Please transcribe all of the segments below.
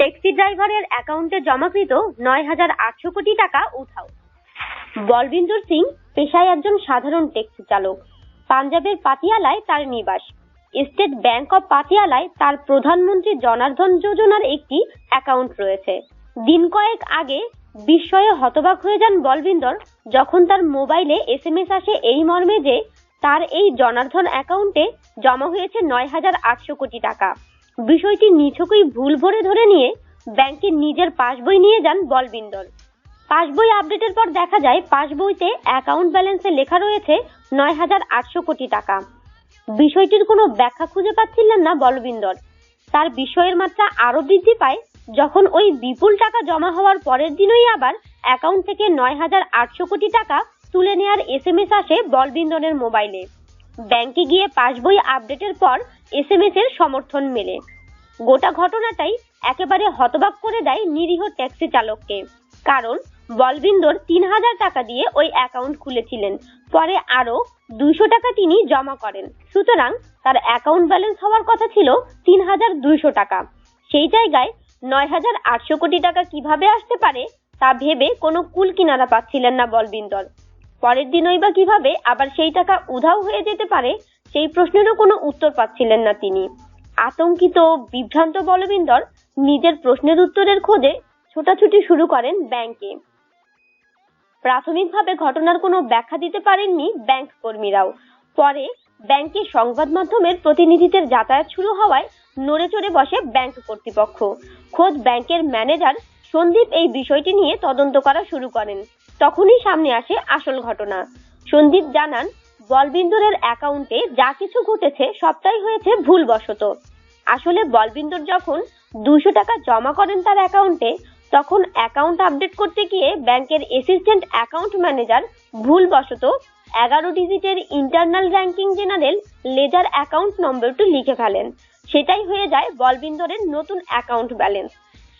Taxi ড্রাইভারের অ্যাকাউন্টে জমাকৃত নয় হাজার আটশো কোটি টাকা উঠাও বলবিন্দর সিং পেশায় একজন সাধারণ ট্যাক্সি চালক। পাঞ্জাবের পাতিয়ালায় তার নিবাস। স্টেট ব্যাংক অব পাতিয়ালায় তার প্রধানমন্ত্রী জনার্দন যোজনার একটি অ্যাকাউন্ট রয়েছে। দিন কয়েক আগে বিস্ময়ে হতবাক হয়ে যান বলবিন্দর যখন তার মোবাইলে এসএমএস আসে এই মর্মে যে তার এই জনার্দন অ্যাকাউন্টে জমা হয়েছে নয় হাজার আটশো কোটি টাকা। বিষয়টি নিছকই ভুল ভরে ধরে নিয়ে ব্যাংকে নিজের পাসবই নিয়ে যান বলবিন্দর। পাসবই আপডেটের পর দেখা যায়, পাসবইতে অ্যাকাউন্ট ব্যালেন্সে লেখা রয়েছে নয় হাজার আটশো কোটি টাকা। বিষয়টির কোনো ব্যাখ্যা খুঁজে পাচ্ছিলেন না বলবিন্দর। তার বিষয়ের মাত্রা আরও বৃদ্ধি পায় যখন ওই বিপুল টাকা জমা হওয়ার পরের দিনই আবার অ্যাকাউন্ট থেকে নয় হাজার আটশো কোটি টাকা তুলে নেওয়ার এস এম এস আসে বলবিন্দরের মোবাইলে। ব্যাংকে গিয়ে পাসবই আপডেটের পর এসএমএস এর সমর্থন মেলে। গোটা ঘটনাটাই একেবারে হতবাক করে দেয় নিরীহ ট্যাক্সি চালককে। কারণ বলবিন্দর তিন হাজার টাকা দিয়ে ওই অ্যাকাউন্ট খুলেছিলেন। পরে আরও দুইশো টাকা তিনি জমা করেন। সুতরাং তার অ্যাকাউন্ট ব্যালেন্স হওয়ার কথা ছিল তিন হাজার দুইশো টাকা। সেই জায়গায় নয় হাজার আটশো কোটি টাকা কীভাবে আসতে পারে তা ভেবে কোনো কুল কিনারা পাচ্ছিলেন না বলবিন্দর। পরের দিনই বা কীভাবে আবার সেই টাকা উধাও হয়ে যেতে পারে সেই প্রশ্নেরও কোনো উত্তর পাচ্ছিলেন না তিনি। আতঙ্কিত বিভ্রান্ত বলবিন্দর নিজের প্রশ্নের উত্তরের খোঁজে ছোটাছুটি শুরু করেন ব্যাংকে। প্রাথমিকভাবে ঘটনার কোনো ব্যাখ্যা দিতে পারেননি ব্যাংক কর্মীরাও। পরে ব্যাংকের সংবাদ মাধ্যমের প্রতিনিধিদের যাতায়াত শুরু হওয়ায় নড়ে চড়ে বসে ব্যাংক কর্তৃপক্ষ। খোদ ব্যাংকের ম্যানেজার সন্দীপ এই বিষয়টি নিয়ে তদন্ত করা শুরু করেন। তখনই সামনে আসে আসল ঘটনা। সন্দীপ জানান, বলবিন্দরের অ্যাকাউন্টে যা কিছু ঘটেছে সবটাই হয়েছে ভুলবশত। আসলে বলবিন্দর যখন দুশো টাকা জমা করেন তার অ্যাকাউন্টে তখন অ্যাকাউন্ট আপডেট করতে গিয়ে ব্যাংকের অ্যাসিস্ট্যান্ট অ্যাকাউন্ট ম্যানেজার ভুলবশত এগারো ডিজিটের internal ranking general ledger account নম্বরটি লিখে ফেলেন। সেটাই হয়ে যায় বলবিন্দরের নতুন অ্যাকাউন্ট ব্যালেন্স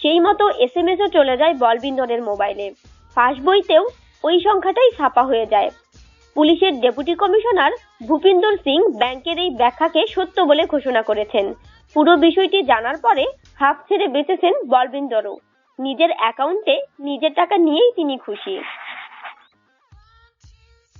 সেই মতো এসএমএসও চলে যায় বলবিন্দরের মোবাইলে পাসবইতেও ওই সংখ্যাটাই ছাপা হয়ে যায়। পুলিশের ডেপুটি কমিশনার ভূপিন্দর সিং ব্যাংকের এই ব্যাখ্যাকে সত্য বলে ঘোষণা করেছেন। পুরো বিষয়টি জানার পরে হাফ ছেড়ে বেঁচেছেন বলবিন্দরও। নিজের অ্যাকাউন্টে নিজের টাকা নিয়েই তিনি খুশি।